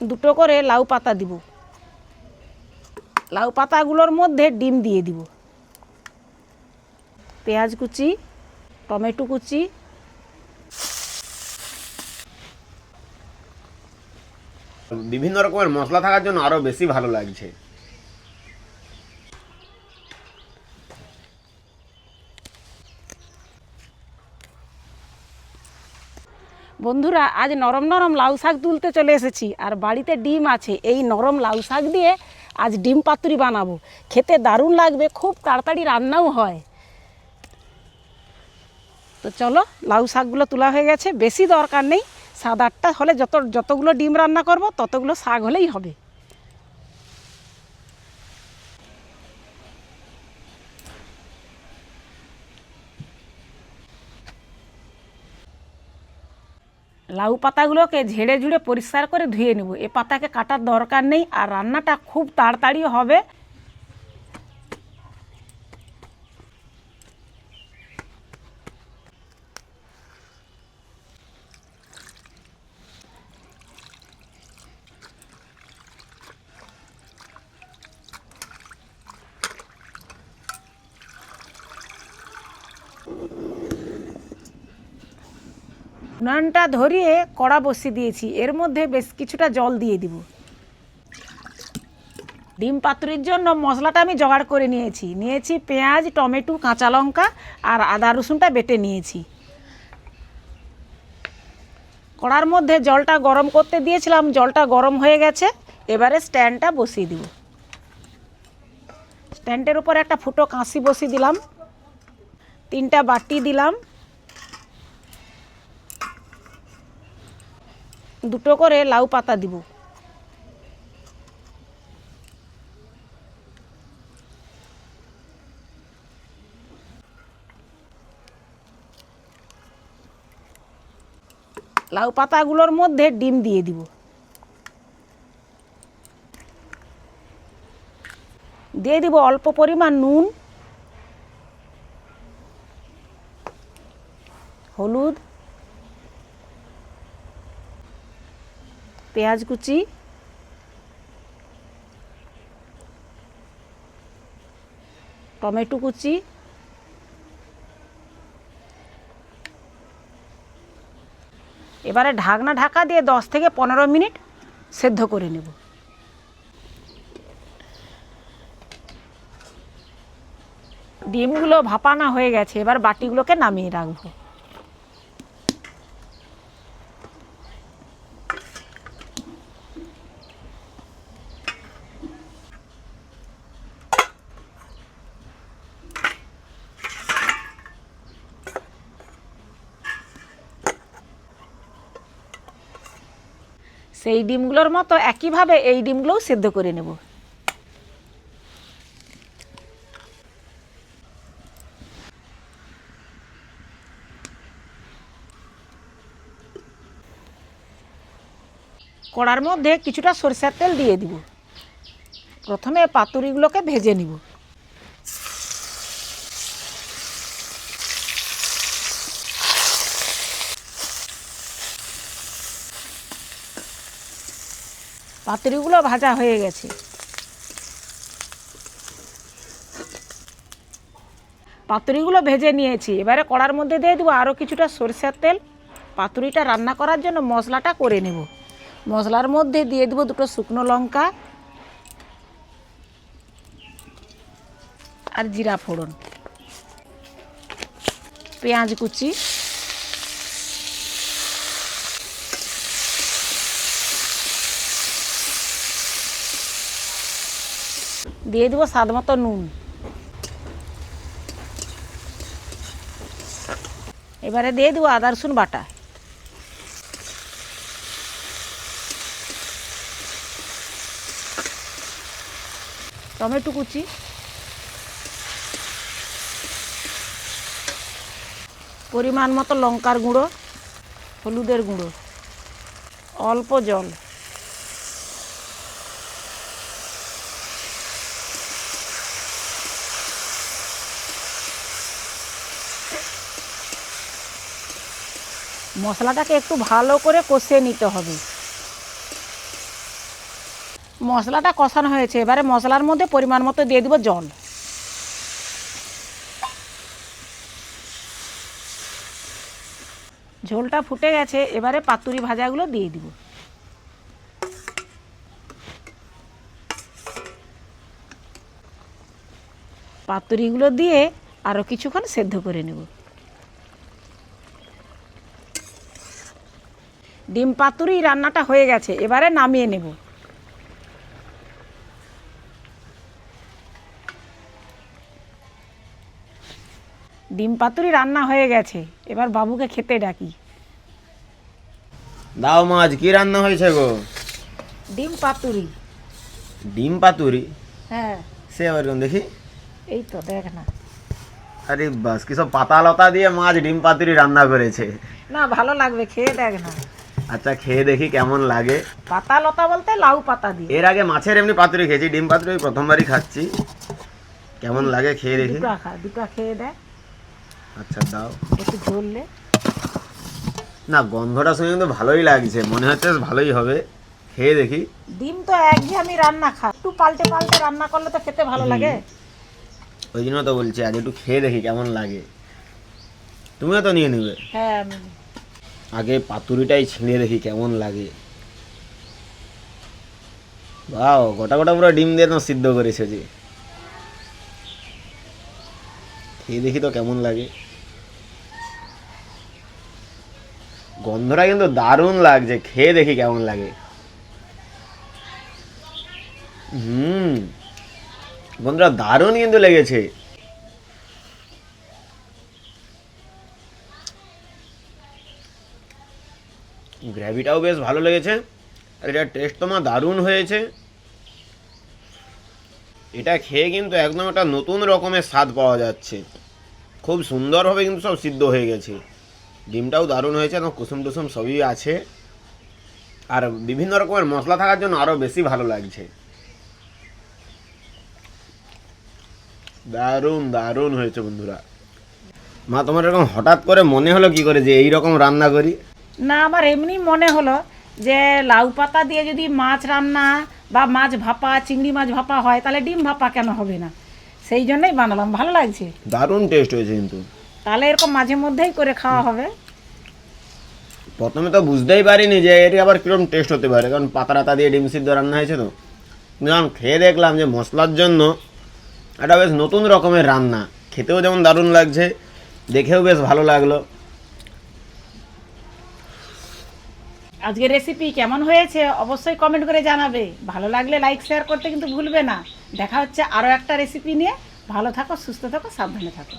দুটো করে লাউ পাতা দিব। লাউ পাতাগুলোর মধ্যে ডিম দিয়ে দিব। পেঁয়াজ কুচি, টমেটো কুচি, বিভিন্ন রকমের মশলা থাকার জন্য আরও বেশি ভালো লাগছে। বন্ধুরা, আজ নরম নরম লাউ শাক তুলতে চলে এসেছি। আর বাড়িতে ডিম আছে, এই নরম লাউ শাক দিয়ে আজ ডিম পাতুরি বানাবো। খেতে দারুণ লাগবে, খুব তাড়াতাড়ি রান্নাও হয়। তো চলো, লাউ শাকগুলো তোলা হয়ে গেছে, বেশি দরকার নেই, সাত আটটা হলে যত যতগুলো ডিম রান্না করব, ততগুলো শাক হলেই হবে। লাউ পাতাগুলোকে ঝেড়ে ঝুড়ে পরিষ্কার করে ধুয়ে নেব। এ পাতাকে কাটার দরকার নেই আর রান্নাটা খুব তাড়াতাড়ি হবে। উনানটা ধরিয়ে কড়া বসিয়ে দিয়েছি। এর মধ্যে বেশ কিছুটা জল দিয়ে দিব। ডিম পাতুরির জন্য মশলাটা আমি জোগাড় করে নিয়েছি। নিয়েছি পেঁয়াজ, টমেটো, কাঁচা লঙ্কা আর আদা রসুনটা বেটে নিয়েছি। কড়ার মধ্যে জলটা গরম করতে দিয়েছিলাম। জলটা গরম হয়ে গেছে। এবারে স্ট্যান্ডটা বসিয়ে দিব। স্ট্যান্ডের উপর একটা ফুটো কাঁচি বসিয়ে দিলাম। তিনটা বাটি দিলাম। দুটো করে লাউ পাতা দিব। লাউ পাতাগুলোর মধ্যে ডিম দিয়ে দিব। দিয়ে দিব অল্প পরিমাণ নুন। পেঁয়াজ কুচি। টমেটো কুচি। এবারে ঢাকনা ঢাকা দিয়ে দশ থেকে পনেরো মিনিট সেদ্ধ করে নেব। ডিমগুলো ভাপানা হয়ে গেছে, এবার বাটিগুলোকে নামিয়ে রাখব। সেই ডিমগুলোর মতো একইভাবে এই ডিমগুলোও সেদ্ধ করে নেব। কড়ার মধ্যে কিছুটা সরষের তেল দিয়ে দিব। প্রথমে পাতুরিগুলোকে ভেজে নিব। পাতুরিগুলো ভাজা হয়ে গেছে। পাতুরিগুলো ভেজে নিয়েছি। এবারে কড়ার মধ্যে দিয়ে দেবো আরও কিছুটা সরষের তেল। পাতুরিটা রান্না করার জন্য মশলাটা করে নেব। মশলার মধ্যে দিয়ে দেবো দুটো শুকনো লঙ্কা আর জিরা ফোড়ন। পেঁয়াজ কুচি। দিয়ে দেবো স্বাদ মতো নুন। এবারে দিয়ে দেবো আদা, রসুন বাটা। টমেটো কুচি। পরিমাণ মতো লঙ্কার গুঁড়ো, হলুদের গুঁড়ো। অল্প জল। মশলাটাকে একটু ভালো করে কষিয়ে নিতে হবে। মশলাটা কষানো হয়েছে, এবারে মশলার মধ্যে পরিমাণ মতো দিয়ে দেবো জল। ঝোলটা ফুটে গেছে, এবারে পাতুরি ভাজাগুলো দিয়ে দিব। পাতুরিগুলো দিয়ে আরও কিছুক্ষণ সেদ্ধ করে নেব। ডিম পাতুরি রান্নাটা হয়ে গেছে এবারে নামিয়ে নেব। ডিম পাতুরি রান্না হয়ে গেছে এবার বাবুকে খেতে ডাকি। দাও মাছ কি রান্না হয়েছে গো? ডিম পাতুরি। ডিম পাতুরি? হ্যাঁ। সে আবার কেমন দেখি? এই তো দেখ না। আরে বাস কি সব পাতা লতা দিয়ে মাছ ডিম পাতুরি রান্না করেছে। না ভালো লাগবে খেয়ে দেখ না। আচ্ছা খেয়ে দেখি কেমন লাগে। পাতা লতা বলতে লাউ পাতা দিয়ে। এর আগে মাছের এমনি পাতুরি খেয়েছি ডিম পাতুরি প্রথমবারই খাচ্ছি। কেমন লাগে খেয়ে দেখি। দুটো খা দুটো খেয়ে দেখ আচ্ছা দাও। একটু ঝরলে না। গন্ধটা শুনে কিন্তু ভালোই লাগছে মনে হচ্ছে ভালোই হবে। খেয়ে দেখি। ডিম তো একঘেয়েমি রান্না খা একটু পাল্টে পাল্টে রান্না করলে তো খেতে ভালো লাগে। ওই জন্য তো বলছি আজ একটু খেয়ে দেখি কেমন লাগে। তুমিও তো নিয়ে নেবে। হ্যাঁ আমি আগে পাতুরিটাই ছিঁড়ে দেখি কেমন লাগে। বাও, গোটা গোটা পুরো ডিম দিয়ে তো সিদ্ধ করেছে যে। খেয়ে দেখি তো কেমন লাগে। গন্ধটা কিন্তু দারুণ লাগছে, খেয়ে দেখি কেমন লাগে। হুম, গন্ধটা দারুণ কিন্তু লেগেছে। গ্র্যাভিটাও বেশ ভালো লেগেছে। আর এটার টেস্ট তোমার দারুণ হয়েছে। এটা খেয়ে কিন্তু একদম একটা নতুন রকমের স্বাদ পাওয়া যাচ্ছে। খুব সুন্দরভাবে কিন্তু সব সিদ্ধ হয়ে গেছে। ডিমটাও দারুণ হয়েছে এবং কুসুম টুসুম সবই আছে। আর বিভিন্ন রকমের মশলা থাকার জন্য আরও বেশি ভালো লাগছে। দারুণ দারুণ হয়েছে বন্ধুরা। মা, তোমার এরকম হঠাৎ করে মনে হলো কি করে যে এই রকম রান্না করি? না আমার এমনি মনে হলো যে লাউ পাতা দিয়ে যদি মাছ রান্না বা মাছ ভাপা চিংড়ি মাছ ভাপা হয় তাহলে ডিম ভাপা কেন হবে না? সেই জন্যই বানালাম ভালো লাগছে। দারুণ টেস্ট হয়েছে কিন্তু। তাহলে এরকম মাঝে মধ্যেই করে খাওয়া হবে। প্রথমে তো বুঝতেই পারিনি যে এটি আবার কীরকম টেস্ট হতে পারে কারণ পাতা রাতা দিয়ে ডিম সিদ্ধ রান্না হয়েছে তো। যখন খেয়ে দেখলাম যে মশলার জন্য এটা বেশ নতুন রকমের রান্না। খেতেও যেমন দারুণ লাগছে দেখেও বেশ ভালো লাগল। আজকের রেসিপি কেমন হয়েছে অবশ্যই কমেন্ট করে জানাবে। ভালো লাগলে লাইক শেয়ার করতে কিন্তু ভুলবে না। দেখা হচ্ছে আরও একটা রেসিপি নিয়ে। ভালো থাকো, সুস্থ থাকো, সাবধানে থাকো।